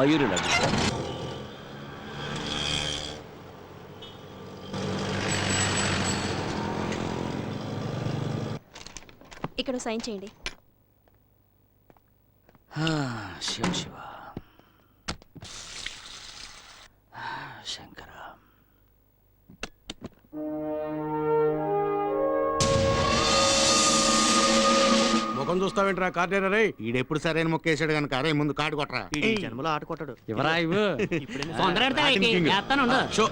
మయూరి లడ్డు సార్ ఇక్కడ సైన్ చేయండి. శివ శివ. చూస్తావేంట్రా కార్డేరా రే ఈడెప్పుడు సరైన మొక్కేసాడు కనుక అరే ముందు కాడు కొట్టరా ఈ జన్మలో ఆట కొట్టాడు. ఎవరా ఇవ్వు. షో.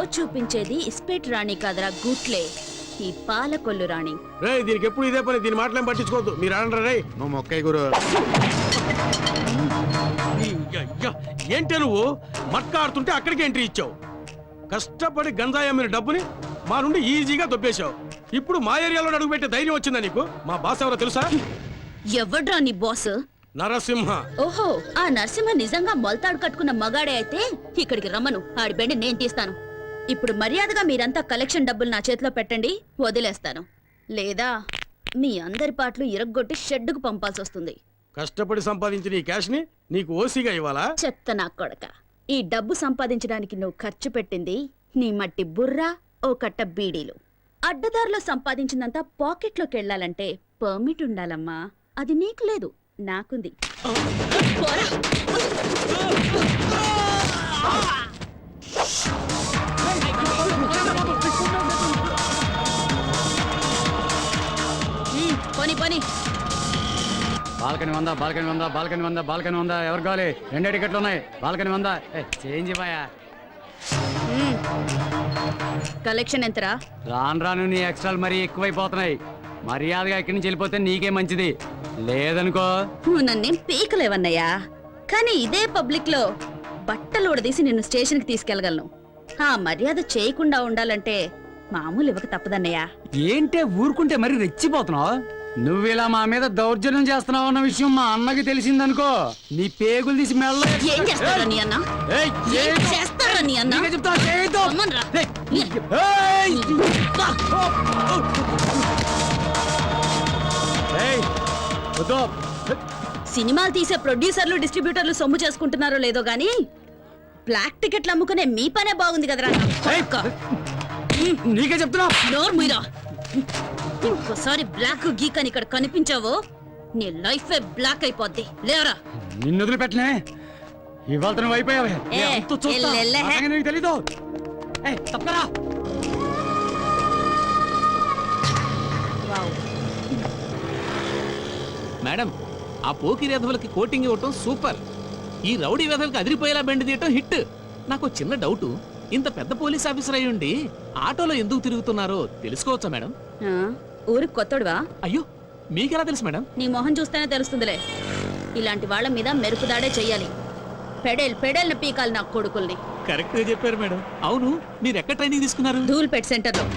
షో చూపించేది ఇస్పేట్ రాణి కాదరా గుట్లే. ఈ పాలకొల్లు రాణి. రే దీనికి ఎప్పుడు ఇదే పని? దీని మాటలేం పట్టించుకోవద్దు. మీరు ఆడండి రే నువ్వు మొక్కయ్య గురు. ఏంటి నువ్వు? మట్కా ఆడుతుంటే అక్కడికి ఎంట్రీ ఇచ్చావు. కష్టపడి గంజాయి అమ్మిన డబ్బుని మా నుండి ఈజీగా దొబ్బేశావు. ఇప్పుడు మా ఏరియాలో అడుగుపెట్టే ధైర్యం వచ్చిందా నీకు? మా బాస్ ఎవరో తెలుసా? ఎవడ్రా నీ బాస్? నరసింహ. ఓహో ఆ నరసింహ నిజంగా మొలతాడు కట్టుకున్న మగాడే అయితే ఇక్కడికి రమ్మను. ఆడి బెండి నేను తీస్తాను. ఇప్పుడు మర్యాదగా మీరంతా కలెక్షన్ డబ్బులు నా చేతిలో పెట్టండి వదిలేస్తాను. లేదా మీ అందరి పాటలు ఇరగ్గొట్టి షెడ్డుకు పంపాల్సి వస్తుంది కష్టపడి సంపాదించిన ఈ క్యాష్ని నీకు ఓసీగా ఇవ్వాలా? చెత్త నా కొడక. ఈ డబ్బు సంపాదించడానికి నువ్వు ఖర్చు పెట్టింది నీ మట్టి బుర్ర ఓ కట్ట బీడీలు. అడ్డదారిలో సంపాదించిందంతా పాకెట్లోకి వెళ్ళాలంటే పర్మిట్ ఉండాలమ్మా. అది నీకు లేదు నాకుంది. పోరా. పోనీ. బాల్కనీ వందా బాల్కనీ వందా బాల్కనీ వందా బాల్కనీ వందా. ఎవరు కావాలి రెండే టికెట్లు ఉన్నాయి. బాల్కనీ వందా. ఏ, చేంజ్ ఇవ్వయా కలెక్షన్ ఎంతరా? రాను రాను నీ ఎక్స్ట్రాలు మరీ ఎక్కువైపోతున్నాయి. మర్యాదగా ఇక్కడి నుంచి వెళ్ళిపోతే నీకే మంచిది. లేదనుకో. నువ్వు నన్నేం పీకలేవన్నయ్యా. కానీ ఇదే పబ్లిక్లో బట్టలు ఉడదీసి నిన్ను స్టేషన్కి తీసుకెళ్ళగలను ఆ మర్యాద చేయకుండా ఉండాలంటే మామూలు ఇవ్వక తప్పదన్నయ్యా. ఏంటే ఊరుకుంటే మరి రెచ్చిపోతున్నావు? నువ్వు ఇలా మా మీద దౌర్జన్యం చేస్తున్నావు అన్న విషయం మా అన్నకి తెలిసిందనుకో నీ పేగులు తీసి మెల్ల ఏం చేస్తారా నీ అన్న ఏయ్, ఏం చేయొద్దు. చేస్తారా నీ అన్న నీకే చెప్తా, చేయొద్దు. రమ్మన్రా. ఏయ్, ఏయ్. బా. ఏయ్, వద్దు. సినిమాలు తీసే ప్రొడ్యూసర్లు డిస్ట్రిబ్యూటర్లు సొమ్ము చేసుకుంటున్నారో లేదో గానీ బ్లాక్ టికెట్లు అమ్ముకునే మీ పనే బాగుంది కదరా ఏయ్. నీకే చెప్తున్నా నోరు మీరా ఇంకోసారి బ్లాక్ గీక్ అని ఇక్కడ కనిపించావో నీ లైఫ్ బ్లాక్ అయిపోద్ది. లేవరా. నిన్ను వదిలిపెట్టలే ఇవాళ నువ్వు అయిపోయావే. తెలీదు. మేడం ఆ పోకిరి వెధవలకి కోటింగ్ ఇవ్వటం సూపర్. ఈ రౌడీ వెధవలకి అదిరిపోయేలా బెండ్ తీయటం హిట్. నాకు చిన్న డౌట్. ఇంత పెద్ద పోలీస్ ఆఫీసర్ అయి ఉండి ఆటోలో ఎందుకు తిరుగుతున్నారో తెలుసుకోవచ్చా మేడం? ఊరికి కొత్తడువా? అయ్యో మీకెలా తెలుసు మేడం? నీ మొహం చూస్తేనే తెలుస్తుందిలే. ఇలాంటి వాళ్ళ మీద మెరుపుదాడే చెయ్యాలి. పెడేల్ పెడేల్ని పీకాలి నా కొడుకుల్ని. కరెక్ట్గా చెప్పారు మేడం. అవును మీరు ఎక్కడ ట్రైనింగ్ తీసుకున్నారు? ధూల్పేట్ సెంటర్లో.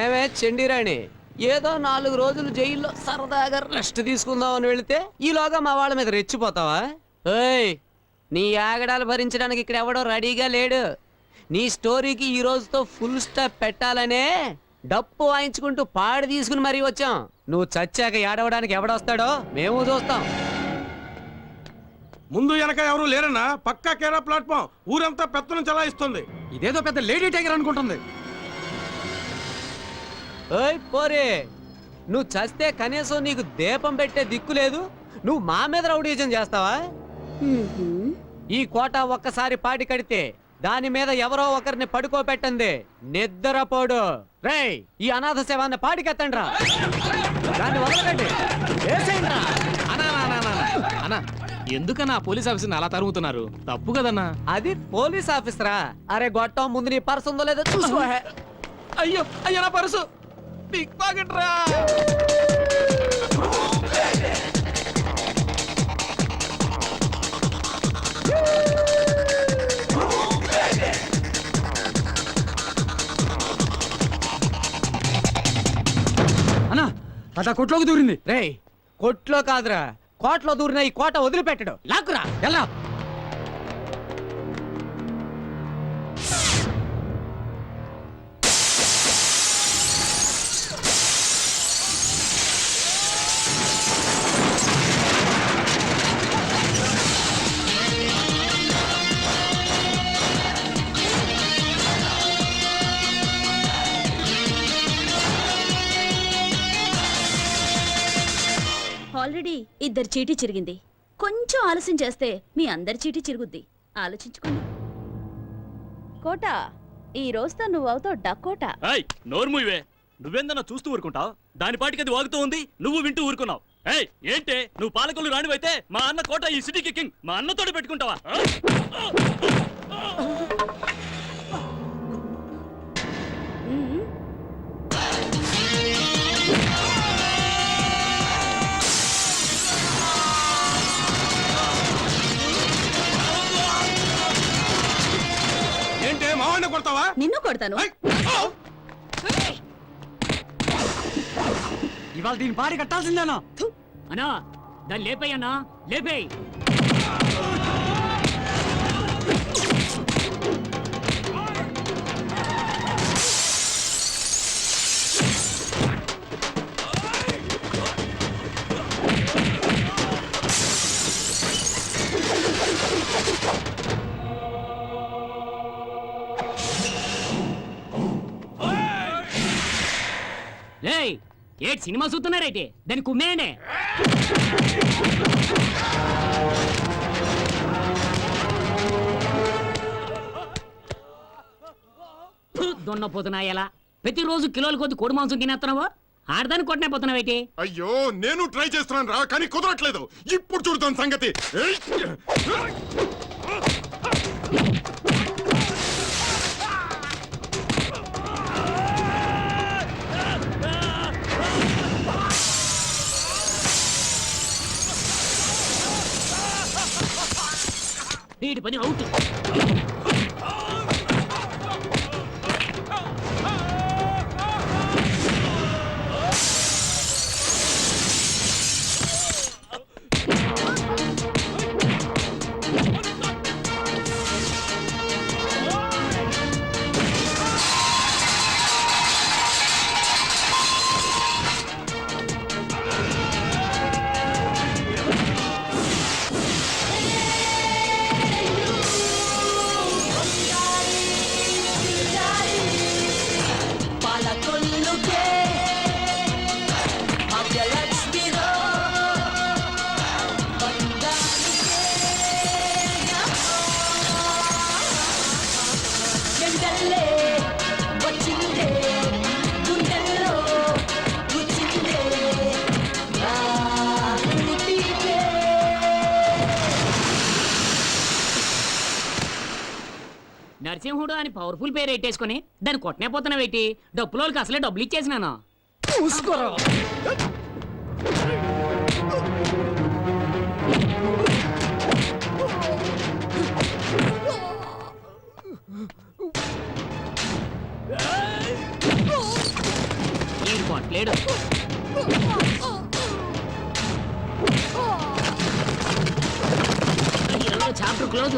ఏమే చండీరాణి ఏదో నాలుగు రోజులు జైల్లో సరదాగా రెస్ట్ తీసుకుందాం అని వెళితే ఈలోగా మా వాళ్ళ మీద రెచ్చిపోతావా? ఏయ్ నీ ఆగడాలు భరించడానికి ఇక్కడ ఎవడో రెడీగా లేడు. నీ స్టోరీకి ఈ రోజుతో ఫుల్ స్టాప్ పెట్టాలనే డప్పు వాయించుకుంటూ పాడి తీసుకుని మరీ వచ్చాం. నువ్వు చచ్చాక ఏడవడానికి ఎవడొస్తాడో మేము చూస్తాం. ముందు వెనక ఎవరు లేరన్నా పక్కా కేరా ప్లాట్ఫామ్. ఊరంతా పెత్తనం చలాయిస్తుంది. ఇదేదో పెద్ద లేడీ టైగర్ అనుకుంటుంది. ఏయ్ పోరే నువ్వు చస్తే కనీసం నీకు దీపం పెట్టే దిక్కు లేదు. నువ్వు మా మీద రౌడీజం చేస్తావా. ఈ కోట ఒక్కసారి పాటి కడితే దాని మీద ఎవరో ఒకరిని పడుకోబెట్టండి నిద్రపోడు. రేయ్ ఈ అనాథ శవాన్ని పాడికెత్తండి రా దాన్ని వదలకండి. వేసేయండి రా అనా, అనా, అనా, అనా. అనా ఎందుకన్నా పోలీస్ ఆఫీసర్ని అలా తరుగుతున్నారు తప్పు కదన్నా. అది పోలీస్ ఆఫీసరా? అరే గొట్టం ముందు నీ పర్స్ ఉందో లేదో చూసుకో. అయ్యో అయ్యో నా పర్సు. పిక్ పాకెట్ రా. అన్నా అట్లా కొట్లోకి దూరింది. రేయ్ కొట్లో కాదురా. కోట్లో దూరిన ఈ కోట వదిలిపెట్టడు. లాక్కురా. ఎలా ఇద్దరు చీటీ చిరిగింది. కొంచెం ఆలస్యం చేస్తే మీ అందరి చీటీ చిరుగుద్ది. ఆలోచించుకోండి. కోట ఈ రోజుతో నువ్వు అవుతావు డకోటా. ఏయ్ నోర్ముయివే నువ్వేందన్నా చూస్తూ ఊరుకుంటావు? దాని పాటికి అది వాగుతూ ఉంది నువ్వు వింటూ ఊరుకున్నావు. ఏయ్ ఏంటే? నువ్వు పాలకొల్లు రానివైతే మా అన్న కోట ఈ సిటీకి కింగ్. మా అన్నతోటి పెట్టుకుంటావా? నిన్ను కొడతాను! ఇవాళ దీని పాడి కట్టాల్సిందేనా? అన్నా దాన్ని లేపేయన్నా లేపేయ్. ఏటి సినిమా చూస్తున్నారైతే దాన్ని కుమ్మేయండి. దున్నపోతున్నా ఎలా? ప్రతిరోజు కిలోల కొద్ది కోడి మాంసం తినేస్తున్నావా? ఆడదాన్ని కొట్టనే అయితే అయ్యో నేను ట్రై చేస్తున్నాను రా కానీ కుదరట్లేదు. ఇప్పుడు చూడతాను సంగతి. ఏయ్! వీటి పని నరసింహుడు అని పవర్ఫుల్ పేరు పెట్టేసుకుని దాన్ని కొట్టనే పోతున్నావేటి డబ్బులోకి అసలే డబ్బులు ఇచ్చేసినాను? కొట్టలేడు. చాప్టర్ క్లోజ్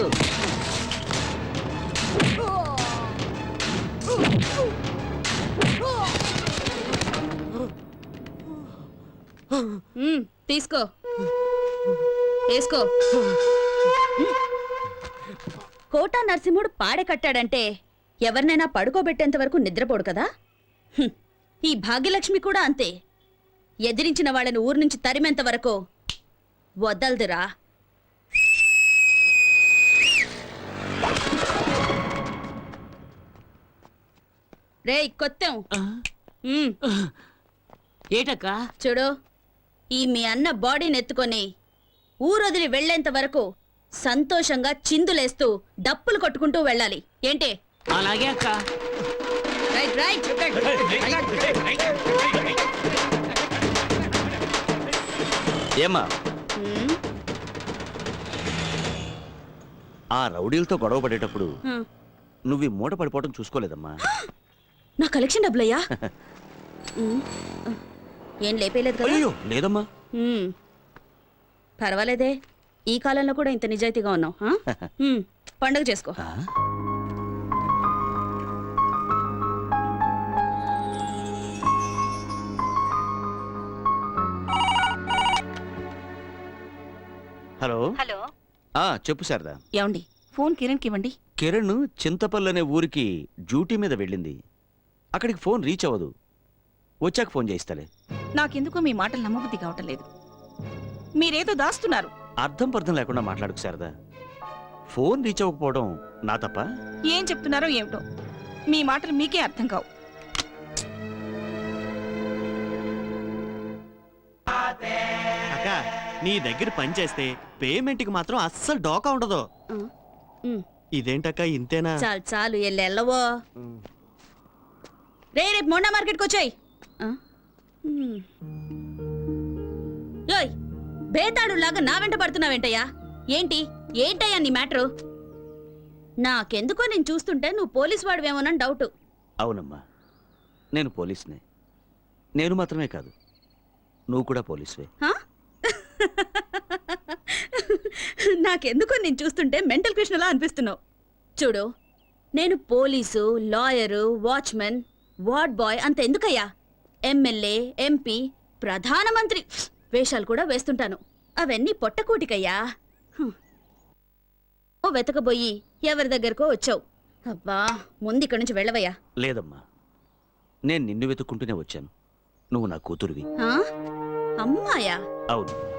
ఉమ్, తీసుకో. వేసుకో. కోటా నరసింహుడు పాడె కట్టాడంటే ఎవరినైనా పడుకోబెట్టేంత వరకు నిద్రపోడు కదా? హ్మ్. ఈ భాగ్యలక్ష్మి కూడా అంతే. ఎదిరించిన వాళ్ళని ఊరు నుంచి తరిమేంత వరకు వదలదురా. రేయ్ కొత్తం. ఉమ్, ఏటక్క? చూడు ఈ మీ అన్న బాడీని ఎత్తుకొని ఊరొదిలి వెళ్ళేంత వరకు సంతోషంగా చిందులేస్తూ డప్పులు కొట్టుకుంటూ వెళ్ళాలి. ఏంటి? అలాగే అక్క. Right right. ఏమ్మా? ఆ రౌడీలతో గొడవ పడేటప్పుడు. నువ్వు ఈ మూట పడిపోవడం చూసుకోలేదమ్మా. నా కలెక్షన్ డబ్బులయ్యా? ఏం లేపేయలేదు కదా? అయ్యో లేదమ్మా. హ్మ్. పర్వాలేదే. ఈ కాలంలో కూడా ఇంత నిజాయితీగా ఉన్నావు ఆ? హ్మ్, పండగ చేసుకో. ఆ? హలో. హలో. ఆ చెప్పు శారదా. ఏమండి? ఫోన్ కిరణ్కి ఇవ్వండి. కిరణ్ చింతపల్లి అనే ఊరికి డ్యూటీ మీద వెళ్ళింది. అక్కడికి ఫోన్ రీచ్ అవ్వదు. వచ్చాక ఫోన్ చేయిస్తాలే. నాకెందుకో మీ మాటలు నమ్మబుద్ధి కావటం లేదు. మీరేదో దాస్తున్నారు. అర్థం పర్థం లేకుండా మాట్లాడుకు శారదా. ఫోన్ రీచ్ అవ్వకపోవడం నా తప్ప? ఏం చెప్తున్నారో ఏమిటో. మీ మాటలు మీకే అర్థం కావు. అక్క నీ దగ్గర పని చేస్తే పేమెంట్కి మాత్రం అస్సలు డోకా ఉండదు. ఇదేంటక్క ఇంతేనా? చాలు చాలు ఎల్లు ఎల్లవో రే రేపు మొండా మార్కెట్కి వచ్చాయి. బేతాడు లాగా నా వెంట పడుతున్నావేంటయ్యా? ఏంటి? ఏంటయ్యా నీ మ్యాటరు? నాకెందుకో నేను చూస్తుంటే నువ్వు పోలీస్ వాడివేమోనని డౌట్. అవునమ్మా నేను పోలీస్నే. నేను మాత్రమే కాదు నువ్వు కూడా పోలీసువే. హా? నాకెందుకో నేను చూస్తుంటే మెంటల్ కృష్ణలా అనిపిస్తున్నావు. చూడు నేను police lawyer watchman ward boy అంత ఎందుకయ్యా ఎమ్మెల్యే ఎంపీ ప్రధానమంత్రి వేషాలు కూడా వేస్తుంటాను. అవన్నీ పొట్టకూటికయ్యా. హ్మ్. ఓ వెతకబోయి ఎవరి దగ్గరకో వచ్చావు. అబ్బా ముందు ఇక్కడి నుంచి వెళ్ళవయ్యా. లేదమ్మా. నేను నిన్ను వెతుక్కుంటూనే వచ్చాను. నువ్వు నా కూతురువి. ఆ? అమ్మాయా? అవును.